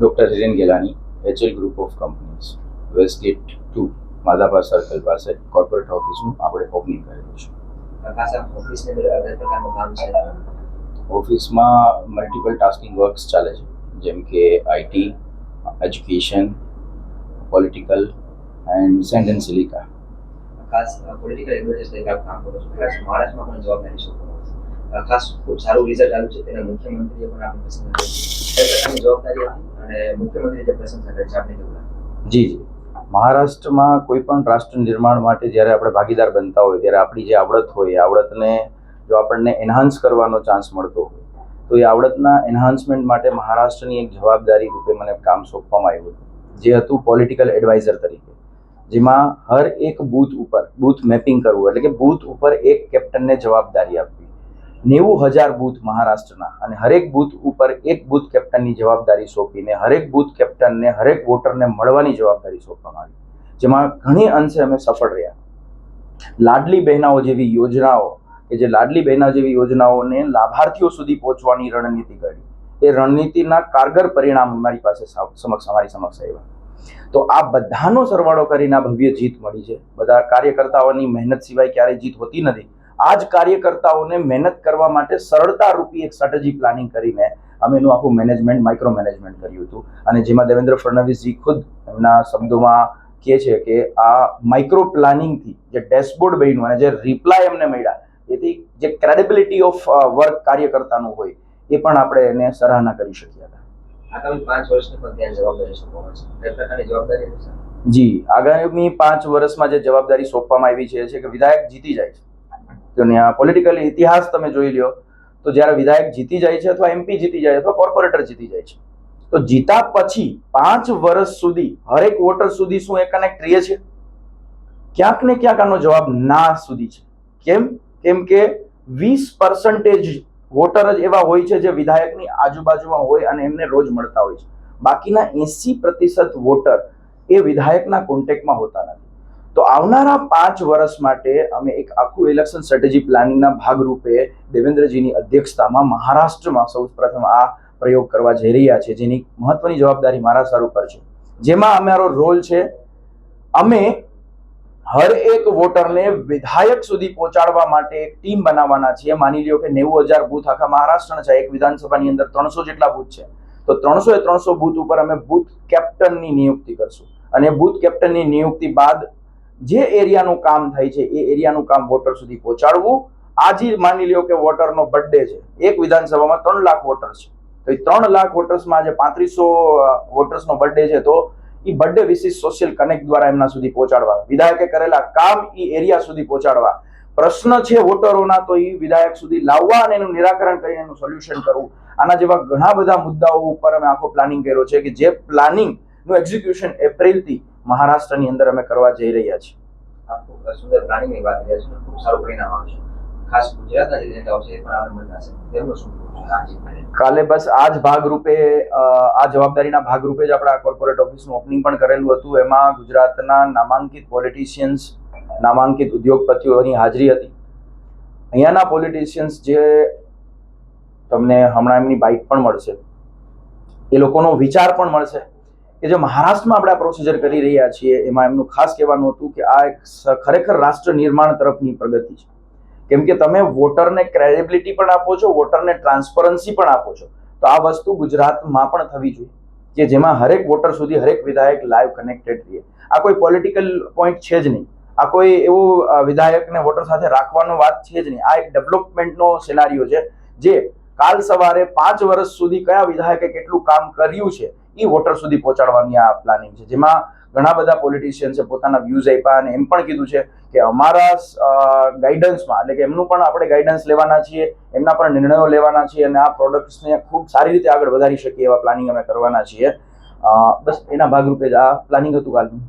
Doctor Hiren Gelani HL group of companies Westgate two Madhapar circle પાસે corporate ઓફિસનું આપણે opening કરેલું છે. ઓફિસમાં મલ્ટિપલ ટાસ્કિંગ વર્ક્સ ચાલે છે. જેમ કે આઈટી એજ્યુકેશન પોલિટિકલ એન્ડ સેન્ડન સિલિકા ખાસ પોલિટિકલ એડવાઇઝર તરીકે આપ કામ કરો છો. ખાસ મહારાષ્ટ્રમાં પણ જવાબ સોંપવામાં આવશે ખાસ ખૂબ સારું રિઝલ્ટ આવ્યું છે. તેના મુખ્યમંત્રીએ પણ આપણી પ્રશંસા કરી. જવાબદારી અને મુખ્યમંત્રીએ જે પ્રશંસા કરી છે, આપણે જી જી. મહારાષ્ટ્રમાં કોઈ પણ રાષ્ટ્ર નિર્માણ માટે જ્યારે આપણે ભાગીદાર બનતા હોય, ત્યારે આપણી જે આવડત હોય, એ આવડતને જો આપણને એન્હાન્સ કરવાનો ચાન્સ મળતો હોય, તો એ આવડતના એન્હાન્સમેન્ટ માટે મહારાષ્ટ્રની એક જવાબદારી રૂપે મને કામ સોંપવામાં આવ્યું હતું. જે હતું પોલિટિકલ એડવાઇઝર તરીકે. જેમાં હર એક બૂથ ઉપર બૂથ મેપિંગ કરવું, એટલે કે બૂથ ઉપર એક કેપ્ટનને જવાબદારી આપવી. નેવું હજાર બૂથ મહારાષ્ટ્રના અને હરેક બૂથ ઉપર એક બૂથ કેપ્ટનની જવાબદારી સોંપીને, હરેક બૂથ કેપ્ટનને, હરેક વોટરને મળવાની જવાબદારી સોંપવામાં આવી. જેમાં ઘણી અંશે અમે સફળ રહ્યા. લાડલી બહેનાઓ જેવી યોજનાઓ કે જે લાડલી બહેના જેવી યોજનાઓને લાભાર્થીઓ સુધી પહોંચવાની રણનીતિ ઘડી. એ રણનીતિના કારગર પરિણામ અમારી પાસે સમક્ષ, અમારી સમક્ષ આવ્યા. તો આ બધાનો સરવાળો કરીને આ ભવ્ય જીત મળી છે. બધા કાર્યકર્તાઓની મહેનત સિવાય ક્યારેય જીત હોતી નથી. આ જ કાર્યકર્તાઓને મહેનત કરવા માટે સરળતા રૂપી એક સ્ટ્રેટેજી પ્લાનિંગ કરીને અમે એનું આખું મેનેજમેન્ટ માઇક્રો મેનેજમેન્ટ કર્યું હતું. અને જેમાં દેવેન્દ્ર ફડણવીસજી ખુદ એમના શબ્દોમાં કહે છે કે આ માઇક્રો પ્લાનિંગથી જે ડેશબોર્ડ બન્યું અને જે રિપ્લાય એમને મળ્યા એથી જે ક્રેડિબિલિટી ઓફ વર્ક કાર્યકર્તાનું હોય એ પણ આપણે એને સરાહના કરી શક્યા હતા. આગામી પાંચ વર્ષની પણ ત્યાં જવાબદારી સોંપવામાં છે જવાબદારી જી આગામી પાંચ વર્ષમાં જે જવાબદારી સોંપવામાં આવી છે કે વિધાયક જીતી જાય છે. ત્યાં પોલિટિકલ ઇતિહાસ તમે જોઈ લ્યો, તો જ્યારે વિધાયક જીતી જાય છે અથવા એમપી જીતી જાય અથવા કોર્પોરેટર જીતી જાય છે, તો જીતા પછી પાંચ વર્ષ સુધી હરેક વોટર સુધી શું એ કનેક્ટ રહીએ છે ક્યાંક ને ક્યાંક આનો જવાબ ના સુધી છે. કેમ? કેમ કે વીસ પર્સન્ટેજ વોટર જ એવા હોય છે જે વિધાયકની આજુબાજુમાં હોય અને એમને રોજ મળતા હોય છે. બાકીના એસી પ્રતિશત વોટર એ વિધાયકના કોન્ટેક્ટમાં હોતા નથી. તો આવનારા પાંચ વર્ષ માટે અમે એક આખું ઇલેક્શન સ્ટ્રેટેજી પ્લાનિંગના ભાગરૂપે દેવેન્દ્રજીની અધ્યક્ષતામાં મહારાષ્ટ્રમાં સૌ પ્રથમ આ પ્રયોગ કરવા જઈ રહ્યા છે જેની મહત્વની જવાબદારી મારા સર ઉપર છે. જેમાં અમારો રોલ છે, અમે હર એક વોટરને વિધાયક સુધી પહોંચાડવા માટે એક ટીમ બનાવવાના છીએ. માની લ્યો કે નેવું હજાર બૂથ આખા મહારાષ્ટ્રના છે, એક વિધાનસભાની અંદર ત્રણસો જેટલા બૂથ છે. તો ત્રણસો એ ત્રણસો બૂથ ઉપર અમે બૂથ કેપ્ટનની નિયુક્તિ કરશું. અને બૂથ કેપ્ટનની નિયુક્તિ બાદ જે એરિયાનું કામ થાય છે, એ એરિયાનું કામ વોટર સુધી પહોંચાડવું. આજે માની લ્યો કે વોટરનો બર્થડે છે. એક વિધાનસભામાં ત્રણ લાખ વોટર્સ છે. તો એ ત્રણ લાખ વોટર્સમાં આજે પાંત્રીસો વોટર્સનો બર્થડે છે, તો એ બર્થડે વિશિષ્ટ સોશિયલ કનેક્ટ દ્વારા એમના સુધી પહોંચાડવા. વિધાયકે કરેલા કામ એ એરિયા સુધી પહોંચાડવા. પ્રશ્ન છે વોટરોના તો એ વિધાયક સુધી લાવવા અને એનું નિરાકરણ કરીને એનું સોલ્યુશન કરવું. આના જેવા ઘણા બધા મુદ્દાઓ ઉપર અમે આખો પ્લાનિંગ કર્યો છે કે જે પ્લાનિંગનું એક્ઝિક્યુશન એપ્રિલથી મહારાષ્ટ્રની અંદર અમે કરવા જઈ રહ્યા છીએ. સુંદર પ્લાનિંગની વાત કરીએ છીએ ખૂબ સારું પરિણામ આવશે ખાસ ગુજરાતના જે નેતાઓ છે પણ આનંદ બનશે તેમનું શું? કાલે બસ આ જ ભાગરૂપે આ જવાબદારીના ભાગરૂપે જ આપણે આ કોર્પોરેટ ઓફિસનું ઓપનિંગ પણ કરેલું હતું. એમાં ગુજરાતના નામાંકિત પોલિટિશિયન્સ નામાંકિત ઉદ્યોગપતિઓની હાજરી હતી. અહીંયાના પોલિટિશિયન્સ જે તમને હમણાં એમની બાઇક પણ મળશે. એ લોકોનો વિચાર પણ મળશે. કે જે મહારાષ્ટ્રમાં આપણે આ પ્રોસિજર કરી રહ્યા છીએ, એમાં એમનું ખાસ કહેવાનું હતું કે આ એક ખરેખર રાષ્ટ્ર નિર્માણ તરફની પ્રગતિ છે. કેમ કે તમે વોટરને ક્રેડિબિલિટી પણ આપો છો, વોટરને ટ્રાન્સપરન્સી પણ આપો છો. તો આ વસ્તુ ગુજરાતમાં પણ થવી જોઈએ, કે જેમાં હરેક વોટર સુધી હરેક વિધાયક લાઈવ કનેક્ટેડ રહે. આ કોઈ પોલિટિકલ પોઈન્ટ છે જ નહીં. આ કોઈ એવું વિધાયકને વોટર સાથે રાખવાનો વાત છે જ નહીં. આ એક ડેવલપમેન્ટનો સિનારીઓ છે, જે કાલ સવારે પાંચ વર્ષ સુધી કયા વિધાયકે કેટલું કામ કર્યું છે એ વોટર સુધી પહોંચાડવાની આ પ્લાનિંગ છે. જેમાં ઘણા બધા પોલિટિશિયન્સે પોતાના વ્યૂઝ આપ્યા અને એમ પણ કીધું છે કે અમારા ગાઈડન્સમાં એટલે કે એમનું પણ આપણે ગાઈડન્સ લેવાના છીએ, એમના પણ નિર્ણયો લેવાના છીએ અને આ પ્રોડક્ટ્સને ખૂબ સારી રીતે આગળ વધારી શકીએ એવા પ્લાનિંગ અમે કરવાના છીએ. બસ એના ભાગરૂપે જ આ પ્લાનિંગ હતું કાલનું.